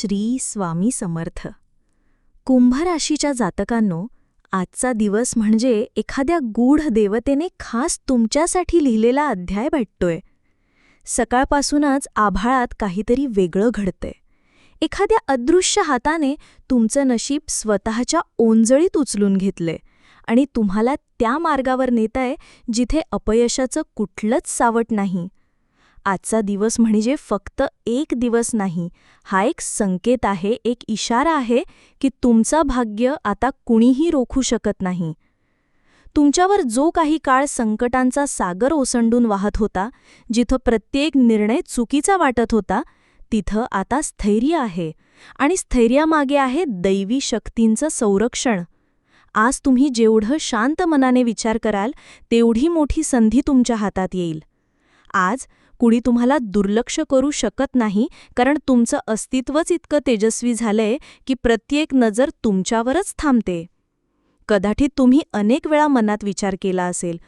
श्री स्वामी समर्थ. कुंभ राशीच्या जातकांनो आजचा दिवस म्हणजे एखाद्या गूढ देवतेने खास तुमच्यासाठी लिहिलेला अध्याय भेटतोय. सकाळपासूनच आभाळात काहीतरी वेगळं घडतंय. एखाद्या अदृश्य हाताने तुमचं नशीब स्वतःच्या ओंजळीत उचलून घेतले आणि तुम्हाला त्या मार्गावर नेताय जिथे अपयशाचं कुठलंच सावट नाही. आजचा दिवस म्हणजे फक्त एक दिवस नाही. हा एक संकेत आहे एक इशारा आहे की तुमचा भाग्य आता कुणीही रोखू शकत नाही. तुमच्यावर जो काही काळ संकटांचा सागर ओसंडून वाहत होता जिथं प्रत्येक निर्णय चुकीचा वाटत होता तिथं आता स्थैर्य आहे आणि स्थैर्यामागे आहे दैवी शक्तींचं संरक्षण. आज तुम्ही जेवढं शांत मनाने विचार कराल तेवढी मोठी संधी तुमच्या हातात येईल. आज कुणी तुम्हाला दुर्लक्ष करू शकत नाही कारण तुमचं अस्तित्वच इतकं तेजस्वी झालंय की प्रत्येक नजर तुमच्यावरच थांबते. कदाचित तुम्ही अनेक वेळा मनात विचार केला असेल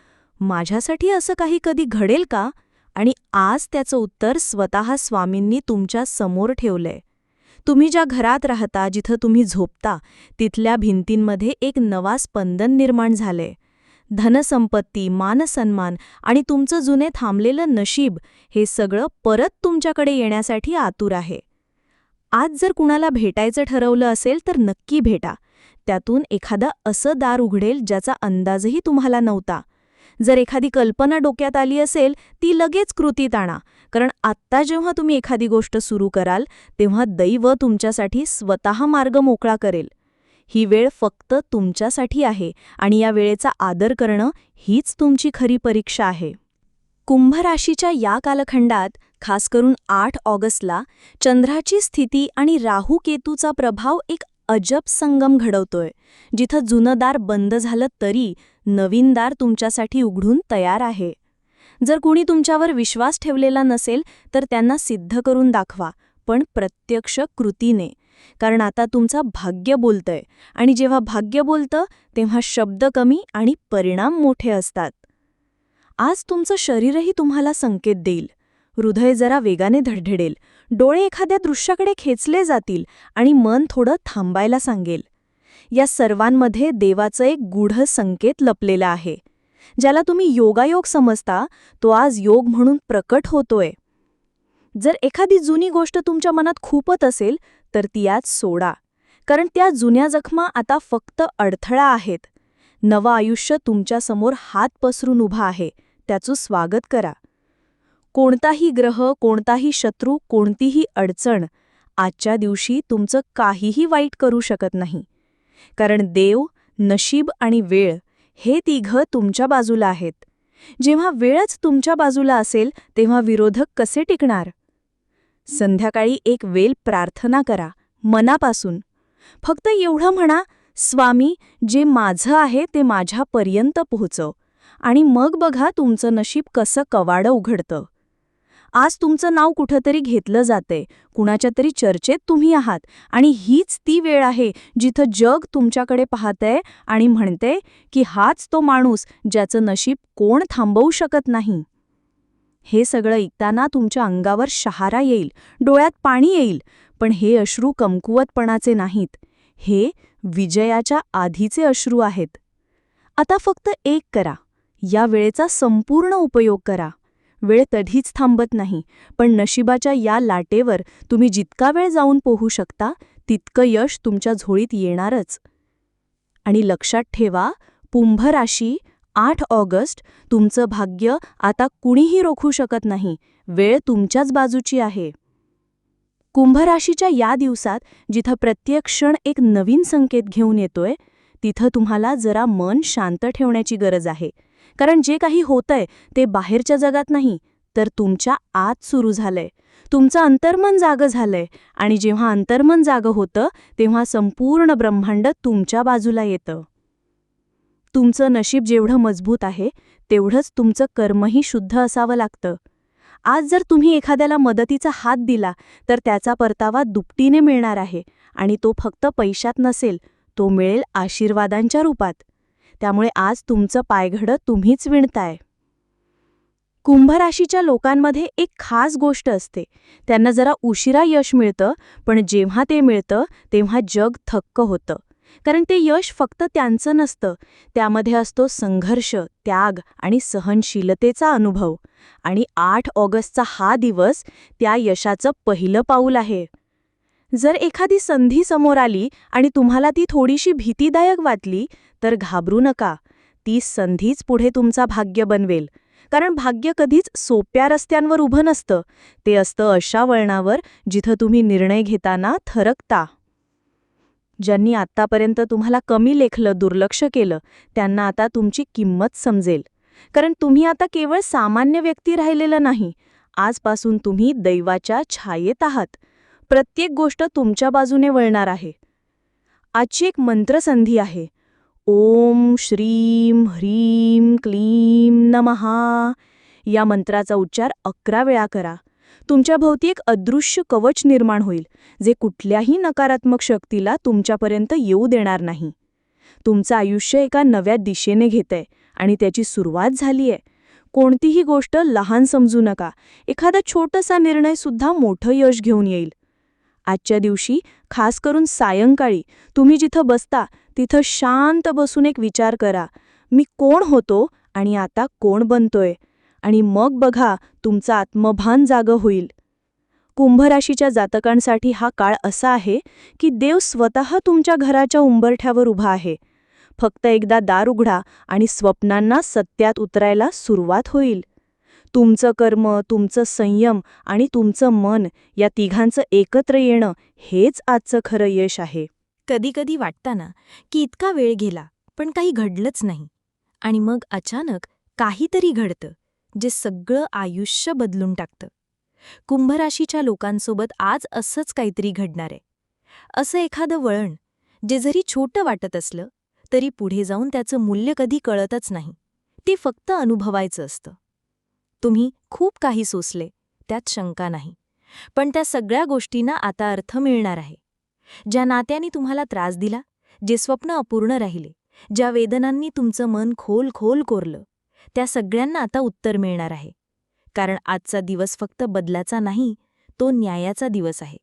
माझ्यासाठी असं काही कधी घडेल का? आणि आज त्याचं उत्तर स्वतः स्वामींनी तुमच्यासमोर ठेवलंय. तुम्ही ज्या घरात राहता जिथं तुम्ही झोपता तिथल्या भिंतींमध्ये एक नवा स्पंदन निर्माण झालंय. धनसंपत्ती मानसन्मान आणि तुमचं जुने थांबलेलं नशीब हे सगळं परत तुमच्याकडे येण्यासाठी आतुर आहे. आज जर कुणाला भेटायचं ठरवलं असेल तर नक्की भेटा. त्यातून एखादा असं दार उघडेल ज्याचा अंदाजही तुम्हाला नव्हता. जर एखादी कल्पना डोक्यात आली असेल ती लगेच कृतीत आणा कारण आत्ता जेव्हा तुम्ही एखादी गोष्ट सुरू कराल तेव्हा दैव तुमच्यासाठी स्वतः मार्ग मोकळा करेल. ही वेळ फक्त तुमच्यासाठी आहे आणि या वेळेचा आदर करणं हीच तुमची खरी परीक्षा आहे. कुंभ राशीच्या या कालखंडात खास करून आठ ऑगस्टला चंद्राची स्थिती आणि राहू केतूचा प्रभाव एक अजब संगम घडवतोय जिथं जुनं दार बंद झालं तरी नवीन दार तुमच्यासाठी उघडून तयार आहे. जर कुणी तुमच्यावर विश्वास ठेवलेला नसेल तर त्यांना सिद्ध करून दाखवा पण प्रत्यक्ष कृतीने. कारण आता तुमचा भाग्य बोलतंय. आणि जेव्हा भाग्य बोलतं तेव्हा शब्द कमी आणि परिणाम मोठे असतात. आज तुमचं शरीरही तुम्हाला संकेत देईल. हृदय जरा वेगाने धडधडेल. डोळे एखाद्या दृश्याकडे खेचले जातील आणि मन थोडं थांबायला सांगेल. या सर्वांमध्ये देवाचं एक गूढ संकेत लपलेला आहे. ज्याला तुम्ही योगायोग समजता तो आज योग म्हणून प्रकट होतोय. जर एखादी जुनी गोष्ट तुमच्या मनात खूपत असेल तर ती आज सोडा. कारण त्या जुन्या जखमा आता फक्त अडथळा आहेत. नवं आयुष्य तुमच्यासमोर हात पसरून उभा आहे. त्याचं स्वागत करा. कोणताही ग्रह कोणताही शत्रू कोणतीही अडचण आजच्या दिवशी तुमचं काहीही वाईट करू शकत नाही. कारण देव नशीब आणि वेळ हे तिघं तुमच्या बाजूला आहेत. जेव्हा वेळच तुमच्या बाजूला असेल तेव्हा विरोधक कसे टिकणार? संध्याकाळी एक वेल प्रार्थना करा मनापासून. फक्त एवढं म्हणा स्वामी जे माझं आहे ते माझ्यापर्यंत पोहोचव आणि मग बघा तुमचं नशीब कसं कवाडं उघडतं. आज तुमचं नाव कुठंतरी घेतलं जातंय कुणाच्या तरी चर्चेत तुम्ही आहात आणि हीच ती वेळ आहे जिथं जग तुमच्याकडे पाहतंय आणि म्हणते की हाच तो माणूस ज्याचं नशीब कोण थांबवू शकत नाही. हे सगळं ऐकताना तुमच्या अंगावर शहारा येईल डोळ्यात पाणी येईल. पण हे अश्रू कमकुवतपणाचे नाहीत. हे विजयाच्या आधीचे अश्रू आहेत. आता फक्त एक करा. या वेळेचा संपूर्ण उपयोग करा. वेळ कधीच थांबत नाही. पण नशिबाच्या या लाटेवर तुम्ही जितका वेळ जाऊन पोहू शकता तितकं यश तुमच्या झोळीत येणारच. आणि लक्षात ठेवा कुंभ राशी आठ ऑगस्ट तुमचं भाग्य आता कुणीही रोखू शकत नाही. वेळ तुमच्याच बाजूची आहे. कुंभराशीच्या या दिवसात जिथं प्रत्येक क्षण एक नवीन संकेत घेऊन येतोय तिथं तुम्हाला जरा मन शांत ठेवण्याची गरज आहे. कारण जे काही होतंय ते बाहेरच्या जगात नाही तर तुमच्या आत सुरू झालंय. तुमचं अंतर्मन जागं झालंय आणि जेव्हा अंतर्मन जागं होतं तेव्हा संपूर्ण ब्रह्मांड तुमच्या बाजूला येतं. तुमचं नशीब जेवढं मजबूत आहे तेवढंच तुमचं कर्मही शुद्ध असावं लागतं. आज जर तुम्ही एखाद्याला मदतीचा हात दिला तर त्याचा परतावा दुपटीने मिळणार आहे आणि तो फक्त पैशात नसेल तो मिळेल आशीर्वादांच्या रूपात. त्यामुळे आज तुमचं पायघडं तुम्हीच विणताय. कुंभराशीच्या लोकांमध्ये एक खास गोष्ट असते. त्यांना जरा उशिरा यश मिळतं पण जेव्हा ते मिळतं तेव्हा जग थक्क होतं. कारण ते यश फक्त त्यांचं नसतं. त्यामध्ये असतो संघर्ष त्याग आणि सहनशीलतेचा अनुभव. आणि आठ ऑगस्टचा हा दिवस त्या यशाचं पहिलं पाऊल आहे. जर एखादी संधी समोर आली आणि तुम्हाला ती थोडीशी भीतीदायक वाटली तर घाबरू नका. ती संधीच पुढे तुमचा भाग्य बनवेल. कारण भाग्य कधीच सोप्या रस्त्यांवर उभं नसतं. ते असतं अशा वळणावर जिथं तुम्ही निर्णय घेताना थरकता. ज्यांनी आत्तापर्यंत तुम्हाला कमी लेखलं दुर्लक्ष केलं त्यांना आता तुमची किंमत समजेल. कारण तुम्ही आता केवळ सामान्य व्यक्ती राहिलेलं नाही आजपासून तुम्ही दैवाच्या छायेत आहात. प्रत्येक गोष्ट तुमच्या बाजूने वळणार आहे. आजची एक मंत्रसंधी आहे. ओम श्रीम ह्रीम क्लीम नमहा या मंत्राचा उच्चार अकरा वेळा करा. तुमच्याभोवती एक अदृश्य कवच निर्माण होईल जे कुठल्याही नकारात्मक शक्तीला तुमच्यापर्यंत येऊ देणार नाही. तुमचं आयुष्य एका नव्या दिशेने घेतंय आणि त्याची सुरुवात झालीय. कोणतीही गोष्ट लहान समजू नका. एखादा छोटासा निर्णयसुद्धा मोठं यश घेऊन येईल. आजच्या दिवशी खास करून सायंकाळी तुम्ही जिथं बसता तिथं शांत बसून एक विचार करा. मी कोण होतो आणि आता कोण बनतोय? आणि मग बघा तुमचं आत्मभान जागं होईल. कुंभराशीच्या जातकांसाठी हा काळ असा आहे की देव स्वतः तुमच्या घराच्या उंबरठ्यावर उभा आहे. फक्त एकदा दार उघडा आणि स्वप्नांना सत्यात उतरायला सुरुवात होईल. तुमचं कर्म तुमचं संयम आणि तुमचं मन या तिघांचं एकत्र येणं हेच आजचं खरं यश आहे. कधीकधी वाटताना की इतका वेळ गेला पण काही घडलंच नाही. आणि मग अचानक काहीतरी घडतं. जे सगळं आयुष्य बदलून टाकतं. कुंभराशीच्या लोकांसोबत आज असंच काहीतरी घडणार आहे. असं एखादं वळण जे जरी छोटं वाटत असलं तरी पुढे जाऊन त्याचं मूल्य कधी कळतच नाही. ते फक्त अनुभवायचं असतं. तुम्ही खूप काही सोसले त्यात शंका नाही. पण त्या सगळ्या गोष्टींना आता अर्थ मिळणार आहे. ज्या नात्यांनी तुम्हाला त्रास दिला जे स्वप्न अपूर्ण राहिले ज्या वेदनांनी तुमचं मन खोल खोल कोरलं त्या सगळ्यांना आता उत्तर मिळणार आहे. कारण आजचा दिवस फक्त बदलाचा नाही तो न्यायाचा दिवस आहे.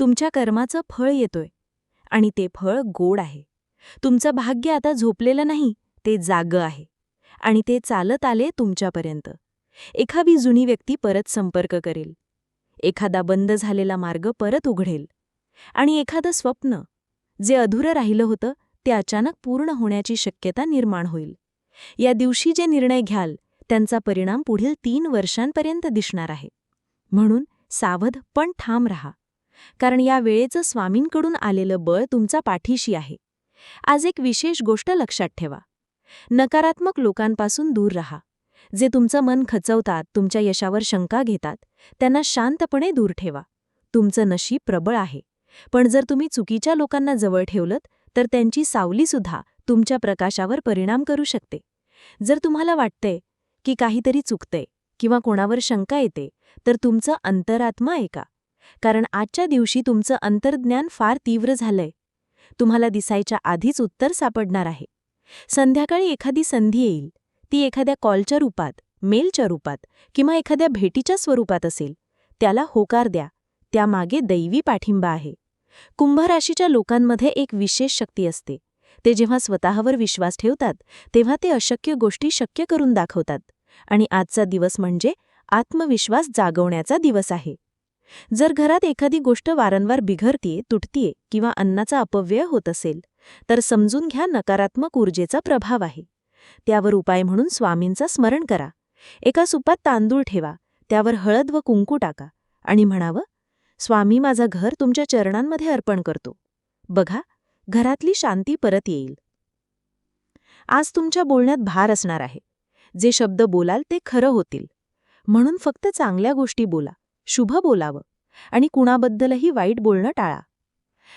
तुमच्या कर्माचं फळ येतोय. आणि ते फळ गोड आहे. तुमचं भाग्य आता झोपलेलं नाही ते जागं आहे. आणि ते चालत आले तुमच्यापर्यंत. एखादी जुनी व्यक्ती परत संपर्क करेल. एखादा बंद झालेला मार्ग परत उघडेल. आणि एखादं स्वप्न जे अधुरं राहिलं होतं ते अचानक पूर्ण होण्याची शक्यता निर्माण होईल. या दिवशी जे निर्णय घ्याल त्यांचा परिणाम पुढील तीन वर्षांपर्यंत दिसणार आहे. म्हणून सावध पण ठाम रहा. कारण या वेळेचं स्वामींकडून आलेलं बळ तुमचा पाठीशी आहे. आज एक विशेष गोष्ट लक्षात ठेवा. नकारात्मक लोकांपासून दूर रहा. जे तुमचं मन खचवतात तुमच्या यशावर शंका घेतात त्यांना शांतपणे दूर ठेवा. तुमचं नशीब प्रबळ आहे. पण जर तुम्ही चुकीच्या लोकांना जवळ ठेवलत तर त्यांची सावलीसुद्धा तुमच्या प्रकाशावर परिणाम करू शकते. जर तुम्हाला वाटतंय की काहीतरी चुकतंय किंवा कोणावर शंका येते तर तुमचं अंतरात्मा ऐका. कारण आजच्या दिवशी तुमचं अंतर्ज्ञान फार तीव्र झालंय. तुम्हाला दिसायच्या आधीच उत्तर सापडणार आहे. संध्याकाळी एखादी संधी येईल. ती एखाद्या कॉलच्या रूपात मेलच्या रूपात किंवा एखाद्या भेटीच्या स्वरूपात असेल. त्याला होकार द्या. त्यामागे दैवी पाठिंबा आहे. कुंभ राशीच्या लोकांमध्ये एक विशेष शक्ती असते. ते जेव्हा स्वतःवर विश्वास ठेवतात तेव्हा ते अशक्य गोष्टी शक्य करून दाखवतात. आणि आजचा दिवस म्हणजे आत्मविश्वास जागवण्याचा दिवस आहे. जर घरात एखादी गोष्ट वारंवार बिघडतीये तुटतीये किंवा अन्नाचा अपव्यय होत असेल तर समजून घ्या नकारात्मक ऊर्जेचा प्रभाव आहे. त्यावर उपाय म्हणून स्वामींचा स्मरण करा. एका सुपात तांदूळ ठेवा त्यावर हळद व कुंकू टाका आणि म्हणावं स्वामी माझं घर तुमच्या चरणांमध्ये अर्पण करतो. बघा घरातली शांती परत येईल. आज तुमच्या बोलण्यात भार असणार आहे. जे शब्द बोलाल ते खरं होतील. म्हणून फक्त चांगल्या गोष्टी बोला शुभ बोलावं आणि कुणाबद्दलही वाईट बोलणं टाळा.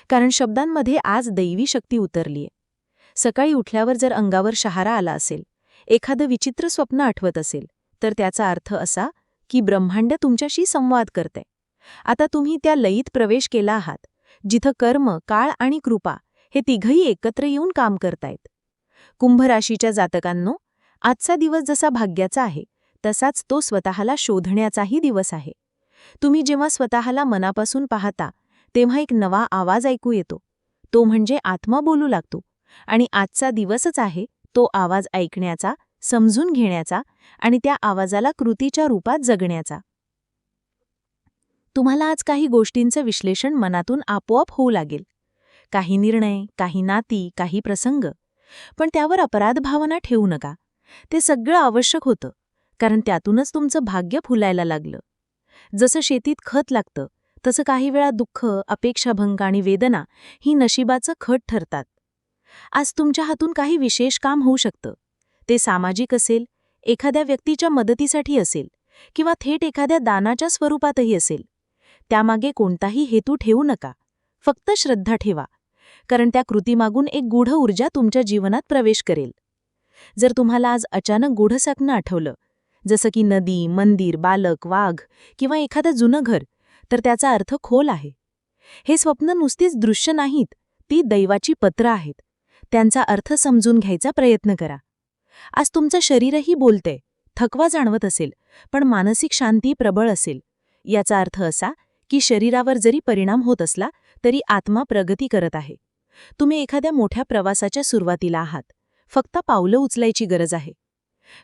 कारण शब्दांमध्ये आज दैवी शक्ती उतरलीय. सकाळी उठल्यावर जर अंगावर शहारा आला असेल एखादं विचित्र स्वप्न आठवत असेल तर त्याचा अर्थ असा की ब्रह्मांड तुमच्याशी संवाद करते आता तुम्ही त्या लयीत प्रवेश केला आहात जिथं कर्म काळ आणि कृपा हे तिघही एकत्र येऊन काम करतायत. कुंभराशीच्या जातकांनो आजचा दिवस जसा भाग्याचा आहे तसाच तो स्वतःला शोधण्याचाही दिवस आहे. तुम्ही जेव्हा स्वतःला मनापासून पाहता तेव्हा एक नवा आवाज ऐकू येतो. तो म्हणजे आत्मा बोलू लागतो आणि आजचा दिवसच आहे तो आवाज ऐकण्याचा समजून घेण्याचा आणि त्या आवाजाला कृतीच्या रूपात जगण्याचा. तुम्हाला आज काही गोष्टींचं विश्लेषण मनातून आपोआप होऊ लागेल. काही निर्णय काही नाती काही प्रसंग. पण त्यावर अपराध भावना ठेवू नका. ते सगळं आवश्यक होतं कारण त्यातूनच तुमचं भाग्य फुलायला लागलं. जसं शेतीत खत लागतं तसं काही वेळा दुःख अपेक्षाभंग आणि वेदना ही नशिबाचं खत ठरतात. आज तुमच्या हातून काही विशेष काम होऊ शकतं. ते सामाजिक असेल एखाद्या व्यक्तीच्या मदतीसाठी असेल किंवा थेट एखाद्या दानाच्या स्वरूपातही असेल. त्यामागे कोणताही हेतू ठेवू नका. फक्त श्रद्धा ठेवा. कारण त्या कृतीमागून एक गूढ ऊर्जा तुमच्या जीवनात प्रवेश करेल. जर तुम्हाला आज अचानक गूढ स्वप्न आठवलं जसं की नदी मंदिर बालक वाघ किंवा एखादं जुनं घर तर त्याचा अर्थ खोल आहे. हे स्वप्न नुसतीच दृश्य नाहीत ती दैवाची पत्र आहेत. त्यांचा अर्थ समजून घ्यायचा प्रयत्न करा. आज तुमचं शरीरही बोलते थकवा जाणवत असेल पण मानसिक शांती प्रबळ असेल. याचा अर्थ असा की शरीरावर जरी परिणाम होत असला तरी आत्मा प्रगती करत आहे. तुम्ही एखाद्या मोठ्या प्रवासाच्या सुरुवातीला आहात. फक्त पावलं उचलायची गरज आहे.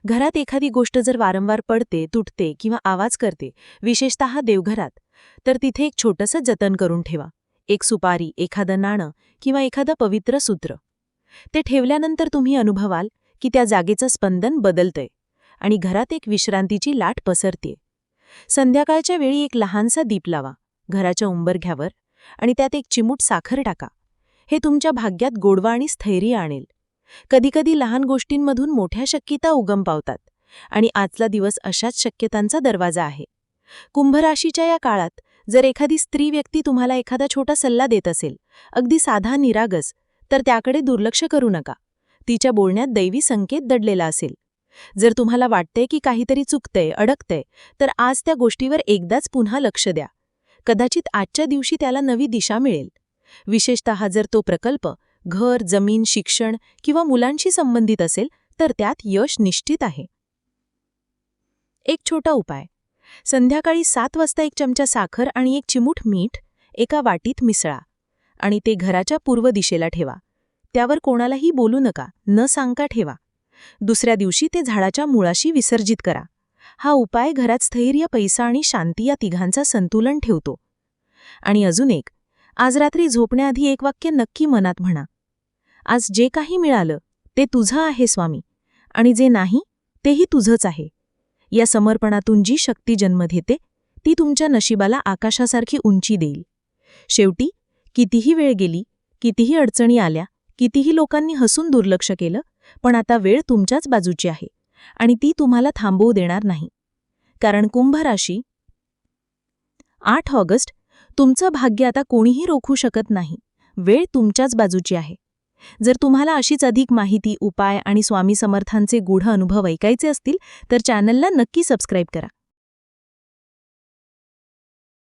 घरात एखादी गोष्ट जर वारंवार पडते तुटते किंवा आवाज करते विशेषतः देवघरात तर तिथे एक छोटंसं जतन करून ठेवा. एक सुपारी एखादं नाणं किंवा एखादं पवित्र सूत्र. ते ठेवल्यानंतर तुम्ही अनुभवाल की त्या जागेचं स्पंदन बदलतंय आणि घरात एक विश्रांतीची लाट पसरते संध्याकाळच्या वेळी एक लहानसा दीप लावा. घराच्या उंबरघ्यावर आणि त्यात एक चिमूट साखर टाका. हे तुमच्या भाग्यात गोडवा आणि स्थैर्य आणेल. कधीकधी लहान गोष्टींमधून मोठ्या शक्यता उगम पावतात आणि आजचा दिवस अशाच शक्यतांचा दरवाजा आहे. कुंभराशीच्या या काळात जर एखादी स्त्री व्यक्ती तुम्हाला एखादा छोटा सल्ला देत असेल अगदी साधा निरागस तर त्याकडे दुर्लक्ष करू नका. तिच्या बोलण्यात दैवी संकेत दडलेला असेल. जर तुम्हाला वाटतंय की काहीतरी चुकतंय अडकतंय तर आज त्या गोष्टीवर एकदाच पुन्हा लक्ष द्या. कदाचित आजच्या दिवशी त्याला नवी दिशा मिळेल. विशेषतः जर तो प्रकल्प घर जमीन शिक्षण किंवा मुलांशी संबंधित असेल तर त्यात यश निश्चित आहे. एक छोटा उपाय. संध्याकाळी सात वाजता एक चमचा साखर आणि एक चिमूट मीठ एका वाटीत मिसळा आणि ते घराच्या पूर्व दिशेला ठेवा. त्यावर कोणालाही बोलू नका न सांगता ठेवा. दुसऱ्या दिवशी ते झाडाच्या मुळाशी विसर्जित करा. हा उपाय घरात स्थैर्य पैसा आणि शांती या तिघांचा संतुलन ठेवतो. आणि अजून एक आज रात्री झोपण्याआधी एक वाक्य नक्की मनात म्हणा. आज जे काही मिळालं ते तुझं आहे स्वामी आणि जे नाही तेही तुझंच आहे. या समर्पणातून जी शक्ती जन्म घेते ती तुमच्या नशिबाला आकाशासारखी उंची देईल. शेवटी कितीही वेळ गेली कितीही अडचणी आल्या कितीही लोकांनी हसून दुर्लक्ष केलं पण आता वेळ तुमच्याच बाजूची आहे आणि ती तुम्हाला थांबवू देणार नाही. कारण कुंभ राशी आठ ऑगस्ट तुमचं भाग्य आता कोणीही रोखू शकत नाही. वेळ तुमच्याच बाजूची आहे. जर तुम्हाला अशीच अधिक माहिती उपाय आणि स्वामी समर्थांचे गूढ अनुभव ऐकायचे असतील तर चॅनलला नक्की सबस्क्राईब करा.